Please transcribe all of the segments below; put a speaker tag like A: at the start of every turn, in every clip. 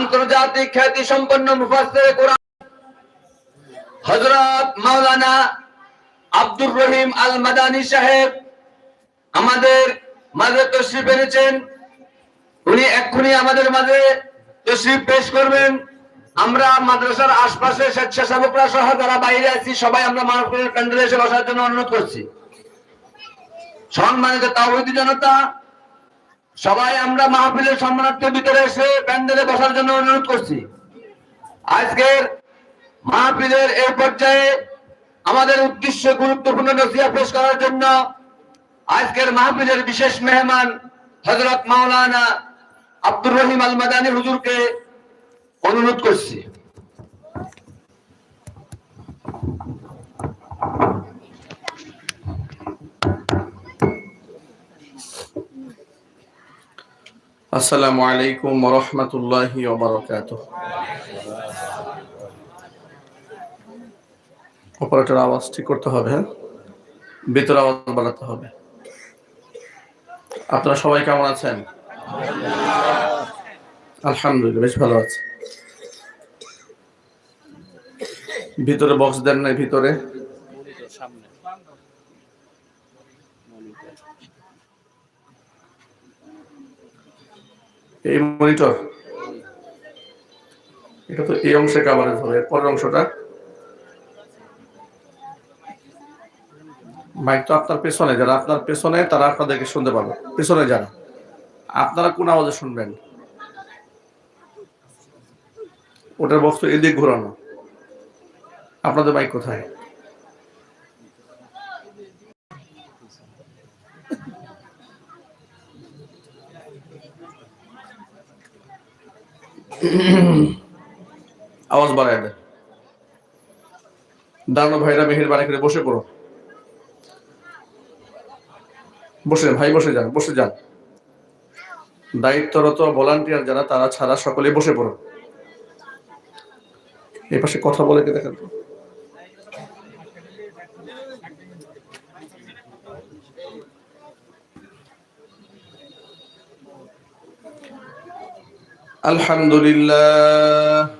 A: আন্তর্জাতিক খ্যাতি সম্পন্ন মুফাসসির কোরআন। হযরত মাওলানা আব্দুর রহিম আল মাদানী সাহেব আমাদের মাঝে তশরিফ এনেছেন। উনি এক্ষুনি আমাদের মাঝে তশরিফ পেশ করবেন। আমরা মাদ্রাসার আশপাশে স্বেচ্ছাসেবকরা সহ যারা বাইরে আছি, সবাই আমরা মাহফিলের প্যান্ডেলে এসে বসার জন্য অনুরোধ করছি। সম্মানিত তাওহিদি জনতা সবাই আমরা মাহফিলের সম্মানার্থে ভিতরে এসে প্যান্ডেলে বসার জন্য অনুরোধ করছি। আজকের মাহফিলের এই পর্যায়ে আমাদের উদ্দেশ্য গুরুত্বপূর্ণ নসিয়া পেশ করার জন্য আজকের মাহফিলের বিশেষ মেহমান হজরত মাওলানা আব্দুর রহিম আল মাদানী হুজুরকে অনুরোধ করছি।
B: আসসালামু আলাইকুম রহমতুল্লাহি ওবরাকাত অপারেটর আওয়াজ ঠিক করতে হবে হ্যাঁ? ভেতর আওয়াজ বাড়াতে হবে। আপনারা সবাই কেমন আছেন? আলহামদুলিল্লাহ, বেশ ভালো আছে। ভিতরে বক্স দেন নাই, ভিতরে। এই মনিটর এটা তো এই অংশে কাভারেজ হবে পরের অংশটা। মাইক তো আপনার পেছনে, যারা আপনার পেছনে, তারা আপনাদেরকে শুনতে পাবে। পেছনে যারা আপনারা কোন আওয়াজে শুনবেন? ওটার বক্স এদিক ঘোরানো। আপনাদের মাইক কোথায়? আওয়াজ বাড়ায় দেয়। দাঁড়ানো ভাইরা মেহেরবানি করে বসে পড়ো। বসে, ভাই বসে যান বসে যান। দায়িত্বরত ভলান্টিয়ার যারা, তারা ছাড়া সকলে বসে পড়ো। এ পাশে কথা বলে কে দেখেন? আলহামদুলিল্লাহ।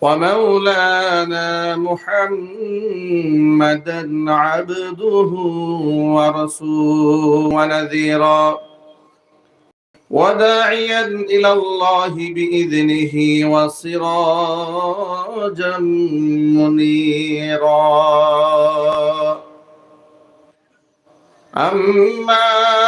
B: ومولانا محمدا عبده ورسوله ونذيرا وداعيا إلى الله بإذنه وسراجا منيرا. أما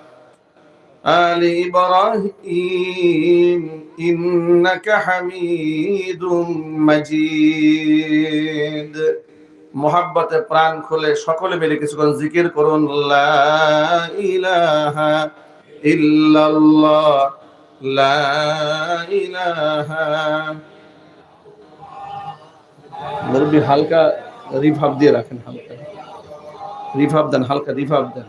B: إبراهيم إنك حميد مجيد মোহাব্বতে প্রাণ খুলে সকলে মিলে কিছুক্ষণ জিকির করুন লা ইলাহা ইল্লাল্লাহ লা ইলাহা মুরব্বি হালকা রিভাব দিয়ে রাখেন হালকা রিভাব দেন হালকা রিভাব দেন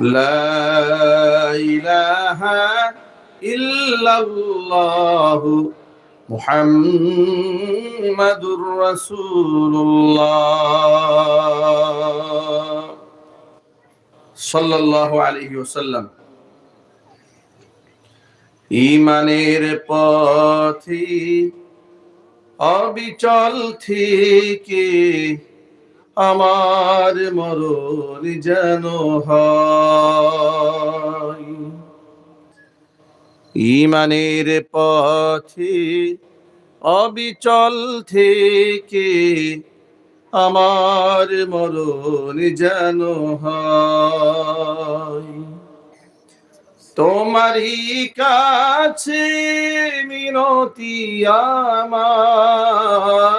B: لا إله إلا الله محمد رسول الله صلى الله عليه وسلم ইমানের পথে অবিচল থেকে আমার মরণ যেন ইমানের পথে অবিচল থেকে আমার মরণ যেন তোমারই কাছে মিনতি আমার।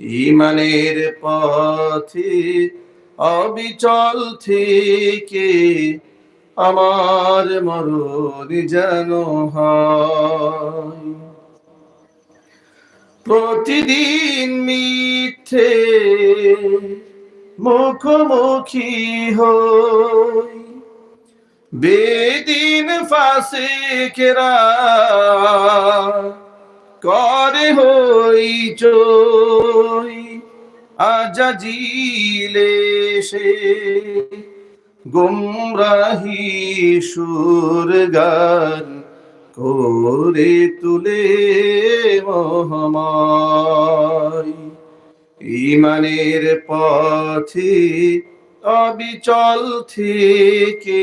B: ইমানের পথে অবিচল থেকে আমার মরণ যেন প্রতিদিন মিথ্যে মুখোমুখি হই। বেদিন ফাঁসে কেরা করে হই চই আজাজিলে সে গুমরাহি সুর গান করে তুলে মহামায়। ইমানের পথে অবিচল থেকে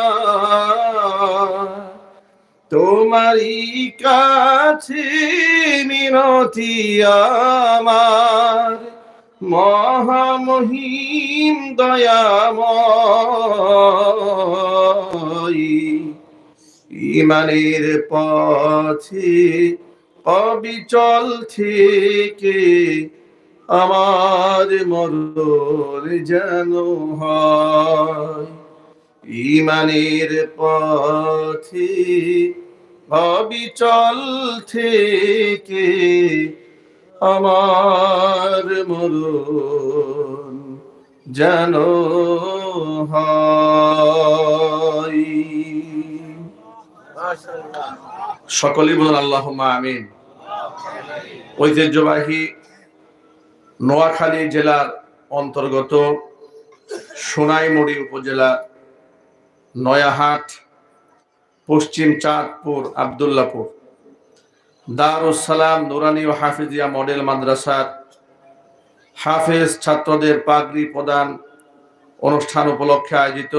B: তোমারই কাছে মিনতি আমার। মহামহিম দয়াময়। ইমানের পথে অবিচল থেকে আমার মরণ যেন হয়। ইমানের পথে অবিচল থেকে আমার মরণ যেন সকলেই বলুন আল্লাহ আমিন। ঐতিহ্যবাহী নোয়াখালী জেলার অন্তর্গত সোনাইমুড়ি উপজেলা নয়াহাট পশ্চিম চাঁদপুর, আবদুল্লাপুর। দারুস সালাম নুরানি ও হাফিজিয়া মডেল মাদ্রাসার হাফেজ ছাত্রদের পাগড়ি প্রদান অনুষ্ঠান উপলক্ষে আয়োজিত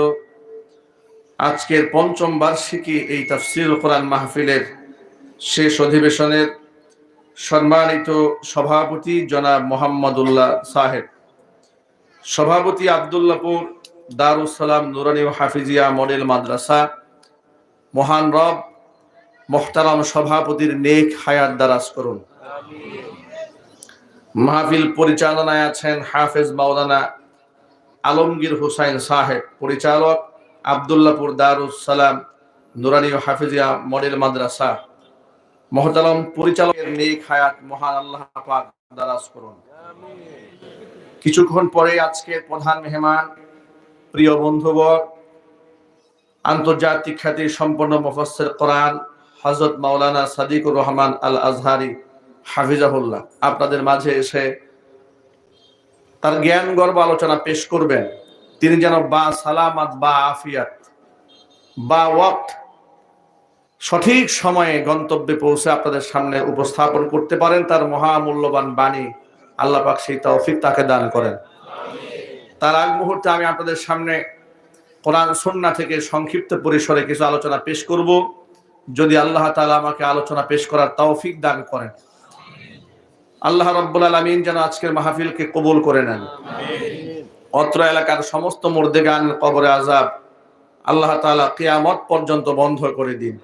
B: আজকের পঞ্চম বার্ষিকী এই তাফসির কোরআন মাহফিলের শেষ অধিবেশনের সম্মানিত সভাপতি জনাব মোহাম্মদুল্লাহ সাহেব। সভাপতি আবদুল্লাপুর দারুস সালাম নুরানি ও হাফিজিয়া মডেল মাদ্রাসা মহান রব, মোহতারাম সভাপতির নেক হায়াত দারাজ করুন। মাহফিল পরিচালনায় আছেন হাফেজ মাওলানা আলমগীর হুসাইন সাহেব, পরিচালক আবদুল্লাপুর দারুস সালাম, নুরানি হাফিজিয়া মডেল মাদ্রাসা। মহতারাম পরিচালকের নেক হায়াত মহান আল্লাহ পাক করুন। কিছুক্ষণ পরে আজকের প্রধান মেহমান, প্রিয় বন্ধুবর আন্তর্জাতিক খ্যাতি সম্পন্ন মুফাসসির কোরআন হযরত মাওলানা সাদিকুর রহমান আল আজহারি হাফিজাহুল্লাহ। আপনাদের মাঝে এসে তার জ্ঞান, গর্ব আলোচনা পেশ করবেন। তিনি যেন বা সালামাত, বা আফিয়াত, বা ওয়াক্ত সঠিক সময়ে গন্তব্যে পৌঁছে আপনাদের সামনে উপস্থাপন করতে পারেন, তার মহামূল্যবান বাণী আল্লাহ পাক সেই তৌফিক তাকে দান করেন। তার আগ মুহূর্তে আমি আপনাদের সামনে কোরআন সন্না থেকে সংক্ষিপ্ত পরিসরে কিছু আলোচনা পেশ করব। যদি আল্লাহ তাআলা আমাকে আলোচনা পেশ করার তৌফিক দান করেন। আল্লাহ রব্বুল আলমিন যেন আজকের মাহফিলকে কবুল করে নেন। অত্র এলাকার সমস্ত মুর্দেগান কবরে আজাব আল্লাহ তাআলা কেয়ামত পর্যন্ত বন্ধ করে দিন।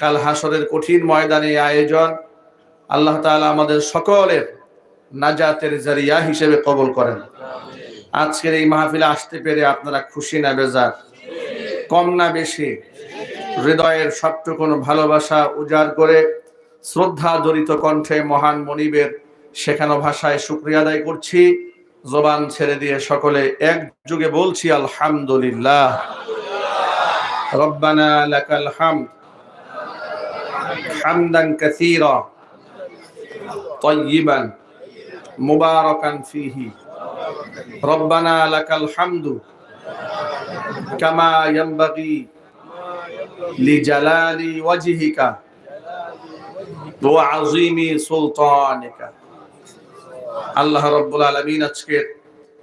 B: কাল হাসরের কঠিন ময়দানে আয়োজন আল্লাহ তাআলা আমাদের সকলের নাজাতের জারিয়া হিসেবে কবুল করেন। আজকের এই মাহফিলে আসতে পেরে আপনারা খুশি না বেজার কম না বেশি হৃদয়ের সবটুকুন ভালোবাসা উজাড় করে শ্রদ্ধা জড়িত কণ্ঠে মহান মনিবের শেখানো ভাষায় শুক্রিয়া আদায় করছি জবান ছেড়ে দিয়ে সকলে এক যুগে বলছি আলহামদুলিল্লাহ রব্বানা লাকাল হামদ হামদান কাসীরা طيبا مباركا فيه ربنا لك الحمد كما ينبغي لجلال وجهك وعظيم سلطانك আল্লাহ রব্বুল আলমিন আজকের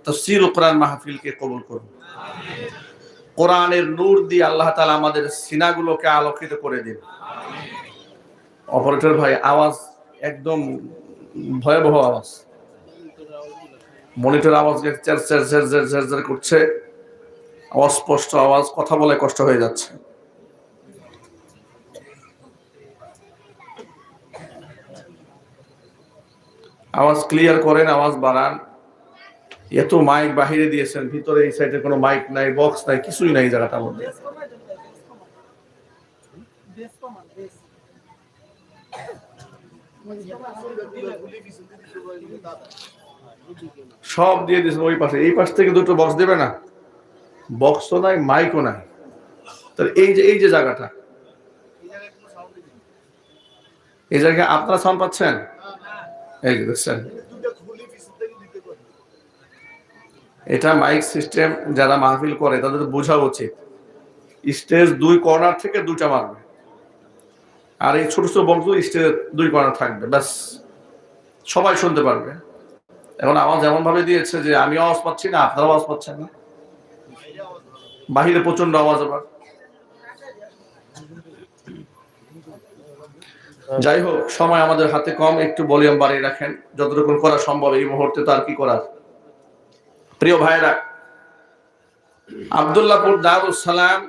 B: তফসির কোরআন মাহফিলকে কবুল করুন কোরআনের নূর দিয়ে আল্লাহ তালা আমাদের সিনাগুলোকে আলোকিত করে দিন অপারেটর ভাই আওয়াজ একদম ভয়াবহ আওয়াজ মনিটর আওয়াজ করছে। অস্পষ্ট আওয়াজ, কথা বলে কষ্ট হয়ে যাচ্ছে। আওয়াজ ক্লিয়ার করেন, আওয়াজ বাড়ান। এত মাইক বাহিরে দিয়েছেন, ভিতরে এই সাইডে কোনো মাইক নাই বক্স নাই, কিছুই নাই জায়গাটার মধ্যে। সব দিয়ে দিয়েছেন ওই পাশে। এই পাশ থেকে দুটো বক্স দেবে না? বক্সও নাই মাইকও নাই। তাহলে এই যে এই যে জায়গাটা, এই জায়গায় আপনারা সাউন্ড পাচ্ছেন? এই যে দেখছেন। এটা মাইক সিস্টেম যারা মাহফিল করে, তাদের বোঝা উচিত। স্টেজ দুই কর্নার থেকে দুটা মারবে। আর এই ছোট ছোট বক্স স্টেজ দুই কর্নার থাকবে, ব্যাস। সবাই শুনতে পারবে। এখন আওয়াজ এমন ভাবে দিয়েছে যে আমি আওয়াজ পাচ্ছি না আপনারা আওয়াজ পাচ্ছেন না। বাহিরে প্রচণ্ড আওয়াজ আবার। যাই হোক, সময় আমাদের হাতে কম, একটু ভলিউম বাড়িয়ে রাখেন। যতটুকু করা সম্ভব, এই মুহূর্তে তার কি করার। প্রিয় ভাইরা আবদুল্লাপুর দারুস সালাম